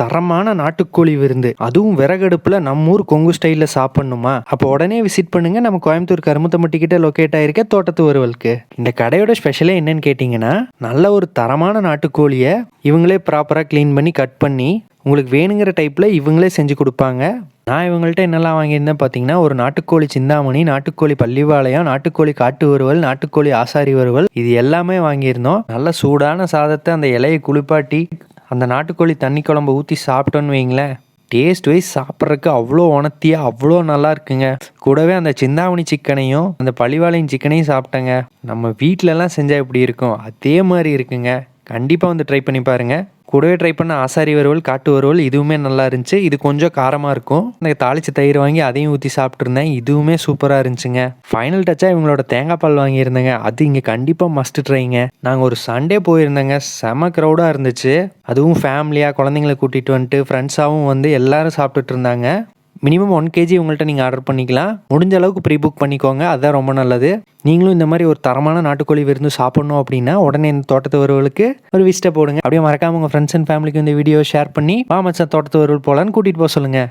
தரமான நாட்டுக்கோழி விருந்து. அதுவும் விறகடுப்புல நம்ம ஊர் கொங்கு ஸ்டைல்ல சாப்பிடணுமா? அப்போ உடனே விசிட் பண்ணுங்க. நம்ம கோயம்புத்தூர் கருமுத்தம்பட்டி கிட்ட லொக்கேட் ஆயிருக்க தோட்டத்து வருவலுக்கு இந்த கடையோட ஸ்பெஷலே என்னன்னு கேட்டிங்கன்னா நல்ல ஒரு தரமான நாட்டுக்கோழியை இவங்களே ப்ராப்பராக க்ளீன் பண்ணி கட் பண்ணி உங்களுக்கு வேணுங்கிற டைப்பில் இவங்களே செஞ்சு கொடுப்பாங்க. நான் இவங்கள்ட்ட என்னெல்லாம் வாங்கியிருந்தேன் பார்த்தீங்கன்னா ஒரு நாட்டுக்கோழி சிந்தாமணி நாட்டுக்கோழி பள்ளிவாளையம் நாட்டுக்கோழி காட்டு வறுவல் நாட்டுக்கோழி ஆசாரி வறுவல் இது எல்லாமே வாங்கியிருந்தோம். நல்ல சூடான சாதத்தை அந்த இலையை குளிப்பாட்டி அந்த நாட்டுக்கோழி தண்ணி குழம்பு ஊற்றி சாப்பிட்டோன்னு வைங்களேன். டேஸ்ட் வைஸ் சாப்பிட்றதுக்கு அவ்வளோ உணர்த்தியாக அவ்வளோ நல்லா இருக்குங்க. கூடவே அந்த சிந்தாமணி சிக்கனையும் அந்த பழிவாளையின் சிக்கனையும் சாப்பிட்டேங்க. நம்ம வீட்டிலலாம் செஞ்சால் எப்படி இருக்கும்? அதே மாதிரி இருக்குங்க. கண்டிப்பாக வந்து ட்ரை பண்ணி பாருங்கள் கூடவே ட்ரை பண்ண ஆசாரி வறுவல் காட்டு வறுவல் இதுவுமே நல்லா இருந்துச்சு. இது கொஞ்சம் காரமாக இருக்கும். இந்த தாளிச்சு தயிர் வாங்கி அதையும் ஊற்றி சாப்பிட்ருந்தேன் இதுவுமே சூப்பராக இருந்துச்சுங்க. ஃபைனல் டச்சாக இவங்களோட தேங்காய் பால் வாங்கியிருந்தேங்க. அது இங்கே கண்டிப்பாக மஸ்ட் ட்ரைங்க நாங்கள் ஒரு சண்டே போயிருந்தேங்க. செம க்ரௌடாக இருந்துச்சு. அதுவும் ஃபேமிலியாக குழந்தைங்கள கூட்டிகிட்டு வந்துட்டு ஃப்ரெண்ட்ஸாகவும் வந்து எல்லாரும் சாப்பிட்டுட்டு இருந்தாங்க. மினிமம் ஒன் கேஜி உங்கள்கிட்ட நீங்கள் ஆர்டர் பண்ணிக்கலாம். முடிஞ்ச அளவுக்கு ப்ரீ புக் பண்ணிக்கோங்க. அதுதான் ரொம்ப நல்லது. நீங்களும் இந்த மாதிரி ஒரு தரமான நாட்டுக்கோழி விருந்து சாப்பிடணும் அப்படின்னா உடனே இந்த தோட்டத்து வருவலுக்கு ஒரு விசிட்டை போடுங்க. அப்படியே மறக்காம உங்கள் ஃப்ரெண்ட்ஸ் அண்ட் ஃபேமிலிக்கு இந்த வீடியோ ஷேர் பண்ணி வா தோட்டத்து வருவல் போகலான்னு கூட்டிகிட்டு போக சொல்லுங்கள்